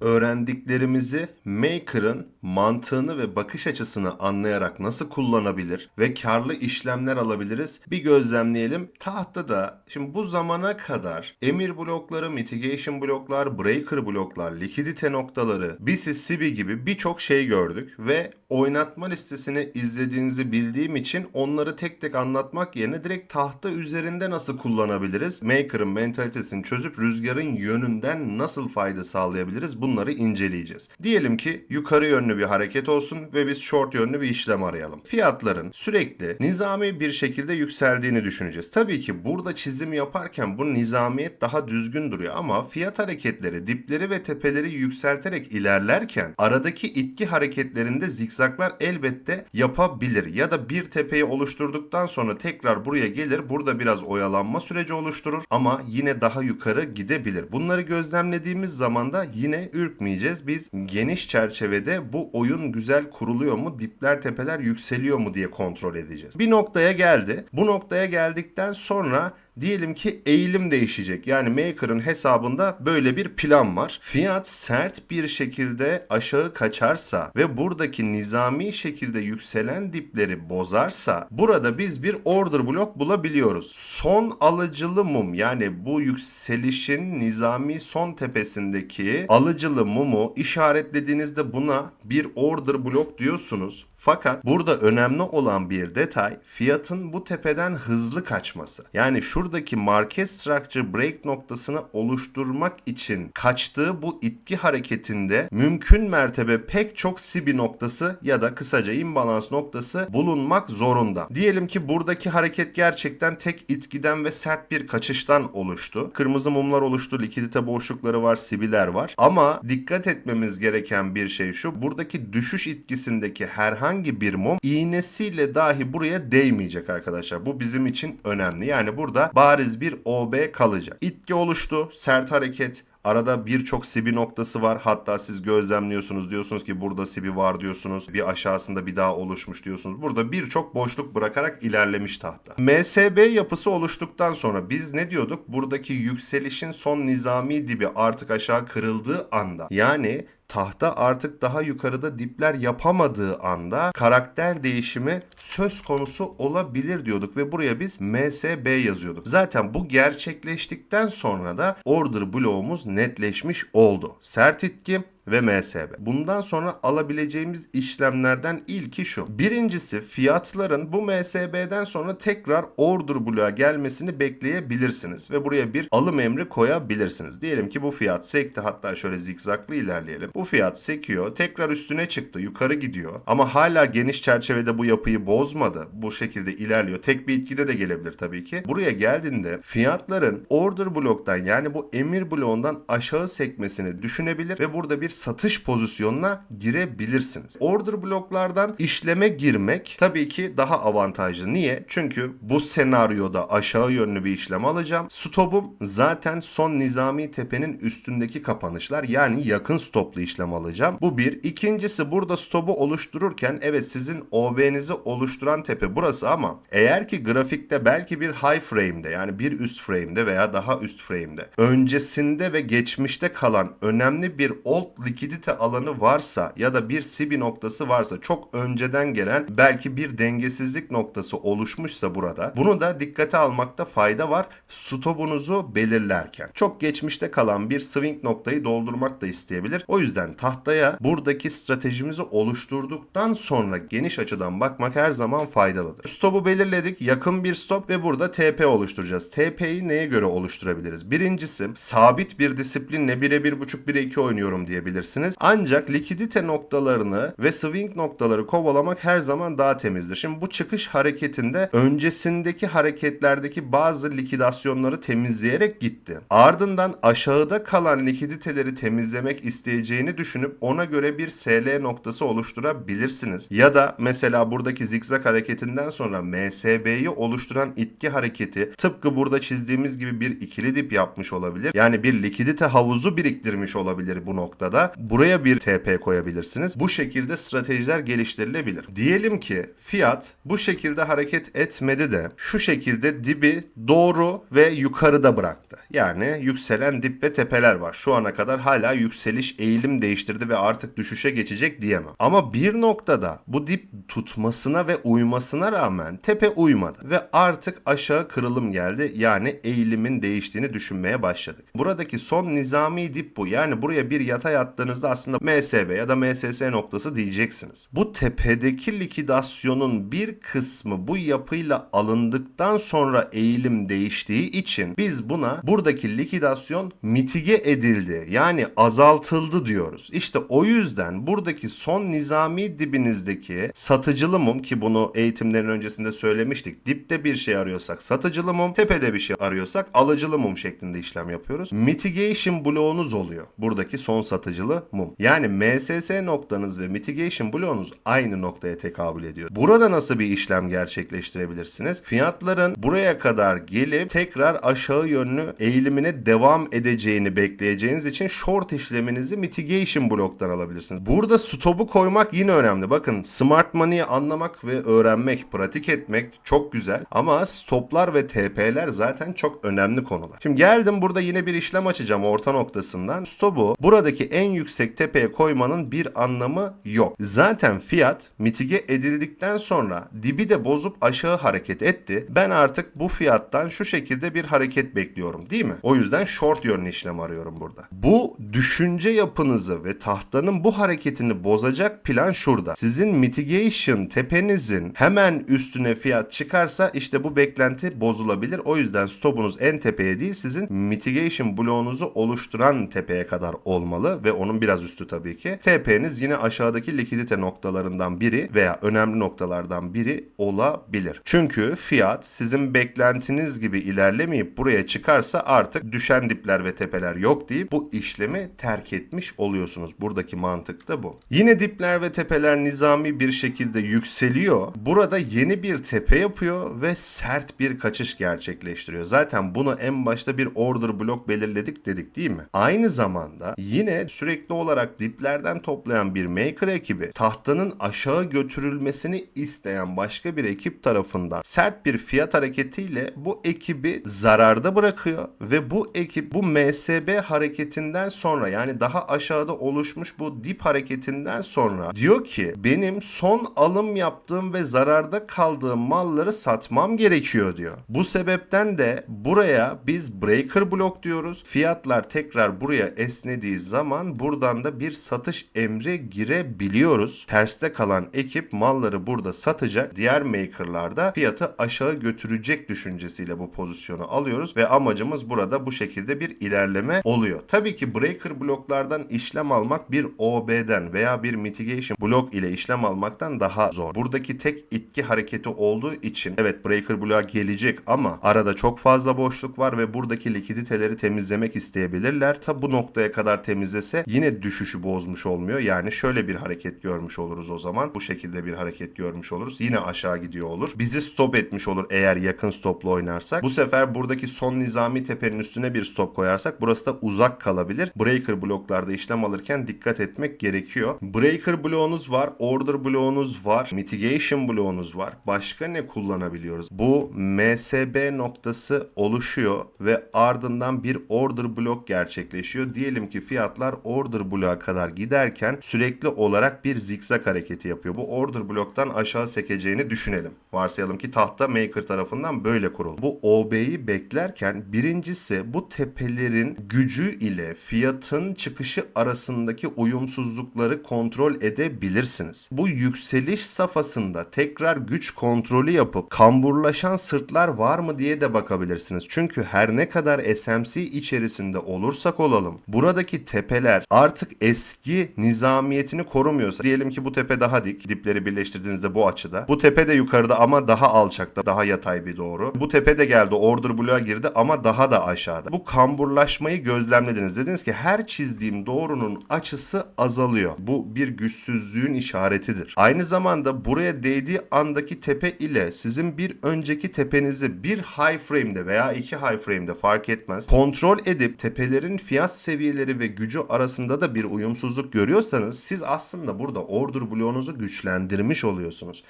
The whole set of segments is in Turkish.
Öğrendiklerimizi Maker'ın mantığını ve bakış açısını anlayarak nasıl kullanabilir ve karlı işlemler alabiliriz bir gözlemleyelim. Tahtada şimdi bu zamana kadar emir blokları, mitigation bloklar, breaker bloklar, likidite noktaları, BISI, SIBI gibi birçok şey gördük ve oynatma listesini izlediğinizi bildiğim için onları tek tek anlatmak yerine direkt tahta üzerinde nasıl kullanabiliriz? Maker'ın mentalitesini çözüp rüzgarın yönünden nasıl fayda sağlayabiliriz? Bunları inceleyeceğiz. Diyelim ki yukarı yönlü bir hareket olsun ve biz short yönlü bir işlem arayalım. Fiyatların sürekli nizami bir şekilde yükseldiğini düşüneceğiz. Tabii ki burada çizim yaparken bu nizamiyet daha düzgün duruyor ama fiyat hareketleri dipleri ve tepeleri yükselterek ilerlerken aradaki itki hareketlerinde zikzaklar elbette yapabilir. Ya da bir tepeyi oluşturduktan sonra tekrar buraya gelir. Burada biraz oyalanma süreci oluşturur ama yine daha yukarı gidebilir. Bunları gözlemlediğimiz zaman da yine ürkmeyeceğiz. Biz geniş çerçevede bu oyun güzel kuruluyor mu, dipler tepeler yükseliyor mu diye kontrol edeceğiz. Bir noktaya geldi. Bu noktaya geldikten sonra Diyelim ki eğilim değişecek. Yani Maker'ın hesabında böyle bir plan var. Fiyat sert bir şekilde aşağı kaçarsa ve buradaki nizami şekilde yükselen dipleri bozarsa burada biz bir order blok bulabiliyoruz. Son alıcılı mum yani bu yükselişin nizami son tepesindeki alıcılı mumu işaretlediğinizde buna bir order blok diyorsunuz. Fakat burada önemli olan bir detay fiyatın bu tepeden hızlı kaçması. Yani şuradaki market structure break noktasını oluşturmak için kaçtığı bu itki hareketinde mümkün mertebe pek çok sibi noktası ya da kısaca imbalans noktası bulunmak zorunda. Diyelim ki buradaki hareket gerçekten tek itkiden ve sert bir kaçıştan oluştu. Kırmızı mumlar oluştu, likidite boşlukları var, sibiler var. Ama dikkat etmemiz gereken bir şey şu. Buradaki düşüş itkisindeki herhangi bir mum iğnesiyle dahi buraya değmeyecek arkadaşlar. Bu bizim için önemli. Yani burada bariz bir OB kalacak. İtki oluştu, sert hareket, Arada birçok sibi noktası var. Hatta siz gözlemliyorsunuz diyorsunuz ki burada sibi var diyorsunuz. Bir aşağısında bir daha oluşmuş diyorsunuz. Burada birçok boşluk bırakarak ilerlemiş tahta. MSB yapısı oluştuktan sonra biz ne diyorduk? Buradaki yükselişin son nizami dibi artık aşağı kırıldığı anda yani tahta artık daha yukarıda dipler yapamadığı anda karakter değişimi söz konusu olabilir diyorduk ve buraya biz MSB yazıyorduk. Zaten bu gerçekleştikten sonra da order bloğumuz netleşmiş oldu. Sert itki ve MSB. Bundan sonra alabileceğimiz işlemlerden ilki şu. Birincisi fiyatların bu MSB'den sonra tekrar order bloğa gelmesini bekleyebilirsiniz ve buraya bir alım emri koyabilirsiniz. Diyelim ki bu fiyat sekti hatta şöyle zikzaklı ilerleyelim. Bu fiyat sekiyor tekrar üstüne çıktı yukarı gidiyor ama hala geniş çerçevede bu yapıyı bozmadı. Bu şekilde ilerliyor. Tek bir itkide de gelebilir tabii ki. Buraya geldiğinde fiyatların order bloktan yani bu emir bloğundan aşağı sekmesini düşünebilir ve burada bir satış pozisyonuna girebilirsiniz. Order bloklardan işleme girmek tabii ki daha avantajlı. Niye? Çünkü bu senaryoda aşağı yönlü bir işlem alacağım. Stopum zaten son nizami tepenin üstündeki kapanışlar yani yakın stoplu işlem alacağım. Bu bir. İkincisi burada stopu oluştururken evet sizin OB'nizi oluşturan tepe burası ama eğer ki grafikte belki bir high frame'de yani bir üst frame'de veya daha üst frame'de öncesinde ve geçmişte kalan önemli bir old likidite alanı varsa ya da bir sibi noktası varsa çok önceden gelen belki bir dengesizlik noktası oluşmuşsa burada bunu da dikkate almakta fayda var stopunuzu belirlerken. Çok geçmişte kalan bir swing noktayı doldurmak da isteyebilir. O yüzden tahtaya buradaki stratejimizi oluşturduktan sonra geniş açıdan bakmak her zaman faydalıdır. Stopu belirledik. Yakın bir stop ve burada TP oluşturacağız. TP'yi neye göre oluşturabiliriz? Birincisi sabit bir disiplinle 1'e 1.5 1'e 2 oynuyorum diyebilirsiniz. Ancak likidite noktalarını ve swing noktaları kovalamak her zaman daha temizdir. Şimdi bu çıkış hareketinde öncesindeki hareketlerdeki bazı likidasyonları temizleyerek gitti. Ardından aşağıda kalan likiditeleri temizlemek isteyeceğini düşünüp ona göre bir SL noktası oluşturabilirsiniz. Ya da mesela buradaki zikzak hareketinden sonra MSB'yi oluşturan itki hareketi tıpkı burada çizdiğimiz gibi bir ikili dip yapmış olabilir. Yani bir likidite havuzu biriktirmiş olabilir bu noktada da buraya bir TP koyabilirsiniz. Bu şekilde stratejiler geliştirilebilir. Diyelim ki fiyat bu şekilde hareket etmedi de şu şekilde dibi doğru ve yukarıda bıraktı. Yani yükselen dip ve tepeler var. Şu ana kadar hala yükseliş eğilim değiştirdi ve artık düşüşe geçecek diyemem. Ama bir noktada bu dip tutmasına ve uymasına rağmen tepe uymadı ve artık aşağı kırılım geldi. Yani eğilimin değiştiğini düşünmeye başladık. Buradaki son nizami dip bu. Yani buraya bir yatay attığınızda aslında MSB ya da MSS noktası diyeceksiniz. Bu tepedeki likidasyonun bir kısmı bu yapıyla alındıktan sonra eğilim değiştiği için biz buna buradaki likidasyon mitige edildi. Yani azaltıldı diyoruz. İşte o yüzden buradaki son nizami dibinizdeki satıcılı mum ki bunu eğitimlerin öncesinde söylemiştik. Dipte bir şey arıyorsak satıcılı mum, tepede bir şey arıyorsak alıcılı mum şeklinde işlem yapıyoruz. Mitigation bloğunuz oluyor. Buradaki son satıcılı mum. Yani MSS noktanız ve mitigation bloğunuz aynı noktaya tekabül ediyor. Burada nasıl bir işlem gerçekleştirebilirsiniz? Fiyatların buraya kadar gelip tekrar aşağı yönlü eğilimine devam edeceğini bekleyeceğiniz için short işleminizi mitigation bloktan alabilirsiniz. Burada stop'u koymak yine önemli. Bakın smart money'i anlamak ve öğrenmek, pratik etmek çok güzel. Ama stoplar ve TP'ler zaten çok önemli konular. Şimdi geldim burada yine bir işlem açacağım orta noktasından. Stop'u buradaki en yüksek tepeye koymanın bir anlamı yok. Zaten fiyat mitige edildikten sonra dibi de bozup aşağı hareket etti. Ben artık bu fiyattan şu şekilde bir hareket bekliyorum değil mi? O yüzden short yönlü işlem arıyorum burada. Bu düşünce yapınızı ve tahtanın bu hareketini bozacak plan şurada. Sizin mitigation tepenizin hemen üstüne fiyat çıkarsa işte bu beklenti bozulabilir. O yüzden stopunuz en tepeye değil sizin mitigation bloğunuzu oluşturan tepeye kadar olmalı ve onun biraz üstü tabii ki. TP'niz yine aşağıdaki likidite noktalarından biri veya önemli noktalardan biri olabilir. Çünkü fiyat sizin beklentiniz gibi ilerlemeyip buraya çıkarsa artık düşen dipler ve tepeler yok deyip bu işlemi terk etmiş oluyorsunuz. Buradaki mantık da bu. Yine dipler ve tepeler nizami bir şekilde yükseliyor. Burada yeni bir tepe yapıyor ve sert bir kaçış gerçekleştiriyor. Zaten bunu en başta bir order blok belirledik dedik değil mi? Aynı zamanda yine sürekli olarak diplerden toplayan bir maker ekibi tahtanın aşağı götürülmesini isteyen başka bir ekip tarafından sert bir fiyat hareketiyle bu ekibi zararda bırakıyor ve bu ekip bu MSB hareketinden sonra yani daha aşağıda oluşmuş bu dip hareketinden sonra diyor ki benim son alım yaptığım ve zararda kaldığım malları satmam gerekiyor diyor. Bu sebepten de buraya biz breaker block diyoruz. Fiyatlar tekrar buraya esnediği zaman buradan da bir satış emri girebiliyoruz. Terste kalan ekip malları burada satacak. Diğer makerlarda fiyatı aşağı götürecek düşüncesiyle bu pozisyonu alıyoruz ve amacımız burada bu şekilde bir ilerleme oluyor. Tabii ki breaker bloklardan işlem almak bir OB'den veya bir mitigation blok ile işlem almaktan daha zor. Buradaki tek itki hareketi olduğu için evet breaker bloğa gelecek ama arada çok fazla boşluk var ve buradaki likiditeleri temizlemek isteyebilirler. Tabi bu noktaya kadar temizlese yine düşüşü bozmuş olmuyor. Yani şöyle bir hareket görmüş oluruz o zaman. Bu şekilde bir hareket görmüş oluruz. Yine aşağı gidiyor olur. Bizi stop etmiş olur eğer yakın stopla oynarsak. Bu sefer buradaki son nizami tepenin üstüne bir stop koyarsak burası da uzak kalabilir. Breaker bloklarda işlem alırken dikkat etmek gerekiyor. Breaker bloğunuz var, order bloğunuz var, mitigation bloğunuz var. Başka ne kullanabiliyoruz? Bu MSB noktası oluşuyor ve ardından bir order blok gerçekleşiyor. Diyelim ki fiyatlar order bloğa kadar giderken sürekli olarak bir zikzak hareketi yapıyor. Bu order bloktan aşağı sekeceğini düşünelim. Varsayalım ki tahta maker tarafından böyle kuruldu. Bu OB'yi beklerken birincisi bu tepelerin gücü ile fiyatın çıkışı arasındaki uyumsuzlukları kontrol edebilirsiniz. Bu yükseliş safhasında tekrar güç kontrolü yapıp kamburlaşan sırtlar var mı diye de bakabilirsiniz. Çünkü her ne kadar SMC içerisinde olursak olalım buradaki tepeler artık eski nizamiyetini korumuyorsa diyelim ki bu tepe daha dik dipleri birleştirdiğinizde bu açıda. Bu tepe de yukarıda ama daha alçakta daha yatay bir doğru. Bu tepe de geldi order bloğa girdi ama daha da aşağıda. Bu kamburlaşmayı gözlemlediniz. Dediniz ki her çizdiğim doğrunun açısı azalıyor. Bu bir güçsüzlüğün işaretidir. Aynı zamanda buraya değdiği andaki tepe ile sizin bir önceki tepenizi bir high frame'de veya iki high frame'de fark etmez kontrol edip tepelerin fiyat seviyeleri ve gücü arasında arasında da bir uyumsuzluk görüyorsanız siz aslında burada order bloğunuzu güçlendirmiş oluyorsunuz.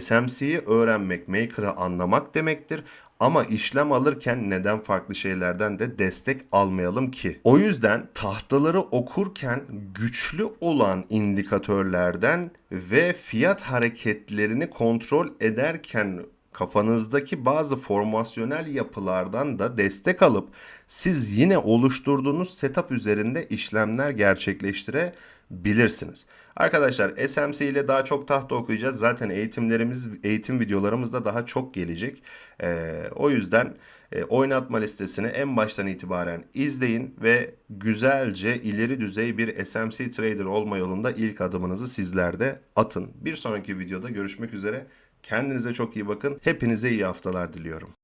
SMC'yi öğrenmek, Maker'ı anlamak demektir. Ama işlem alırken neden farklı şeylerden de destek almayalım ki? O yüzden tahtaları okurken güçlü olan indikatörlerden ve fiyat hareketlerini kontrol ederken kafanızdaki bazı formasyonel yapılardan da destek alıp siz yine oluşturduğunuz setup üzerinde işlemler gerçekleştirebilirsiniz. Arkadaşlar SMC ile daha çok tahta okuyacağız. Zaten eğitimlerimiz, eğitim videolarımız da daha çok gelecek. Ee, o yüzden e, oynatma listesini en baştan itibaren izleyin ve güzelce ileri düzey bir SMC trader olma yolunda ilk adımınızı sizler de atın. Bir sonraki videoda görüşmek üzere. Kendinize çok iyi bakın. Hepinize iyi haftalar diliyorum.